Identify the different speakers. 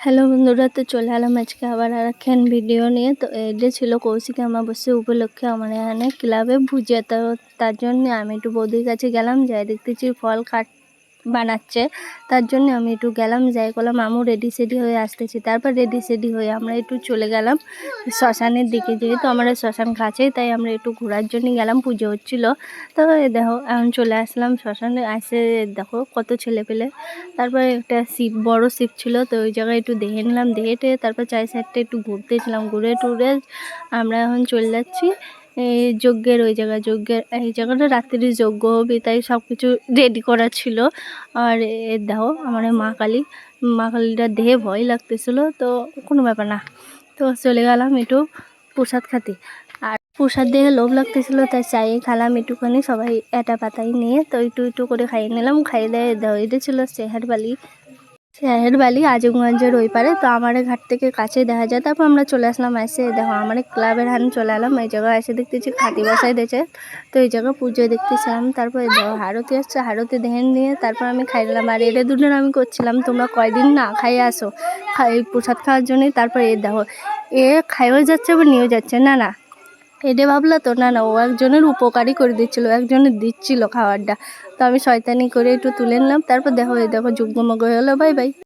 Speaker 1: Hello বন্ধুরা, তো চলে এলাম আজকে আবার আর একখান ভিডিও নিয়ে। তো এটা ছিল কৌশিক আমার বসে উপলক্ষে আমার এখানে ক্লাবে ভুজে তো তার জন্য আমি একটু বৌদির কাছে গেলাম। যাই দেখতেছি ফল কাট বানাচ্ছে। তার জন্য আমি একটু গেলাম, যাই করলাম, মামু রেডি সেডি হয়ে আসতেছি। তারপর রেডি সেডি হয়ে আমরা একটু চলে গেলাম শ্মশানের দিকে। যেহেতু আমাদের শ্মশান কাছেই তাই আমরা একটু ঘোরার জন্য গেলাম, পুজো হচ্ছিল। তো দেখো, এখন চলে আসলাম শ্মশানে। আসে দেখো কত ছেলে পেলে তারপরে একটা শিব, বড় শিব ছিল, তো ওই জায়গায় একটু দেখে নিলাম। দেখে তারপর চাই সাইডটা একটু ঘুরতেছিলাম ঘুরে টুরে আমরা এখন চলে যাচ্ছি। যজ্ঞের ওই জায়গায় যজ্ঞের, এই জায়গাটা রাত্রির যজ্ঞ হবে, তাই সব কিছু রেডি করা ছিল। আর এ দেখো, আমার মা কালী, মা কালীটা দেহে ভয় লাগতেছিল, তো কোনো ব্যাপার না। তো চলে গেলাম একটু প্রসাদ খাতে। আর প্রসাদ দেখে লোভ লাগতেছিল, তাই চাই খালাম একটুখানি, সবাই এটা পাতাই নিয়ে, তো একটু একটু করে খাইয়ে নিলাম। খাইয়ে দেয় দাও এটা ছিল শেহার বালি। শেহার বালি আজমগঞ্জের ওই পারে। তো আমার ঘাট থেকে কাছে দেখা যায়। তারপর আমরা চলে আসলাম এসে, দেখো, আমার ক্লাবের হান চলে এলাম। এই জায়গায় এসে দেখতেছি খাতি বসাই দিয়েছে। তো এই জায়গায় পুজো দেখতেছিলাম। তারপর দেখো হারতি আসছে, হারতি দেখে নিয়ে তারপর আমি খাইলাম আর এটা দুটোর আমি করছিলাম, তোমরা কয়দিন না খাইয়ে আসো। খাই, প্রসাদ খাওয়ার জন্যই তারপর এ দেখো, এ খাইও যাচ্ছে আবার নিয়েও যাচ্ছে। না না এটা ভাবলো তো, না না, ও একজনের উপকারই করে দিচ্ছিল একজনের দিচ্ছিল খাবারটা। তো আমি শয়তানি করে একটু তুলে নিলাম, তারপর দেখো দেখো হয়ে হলো বাই বাই।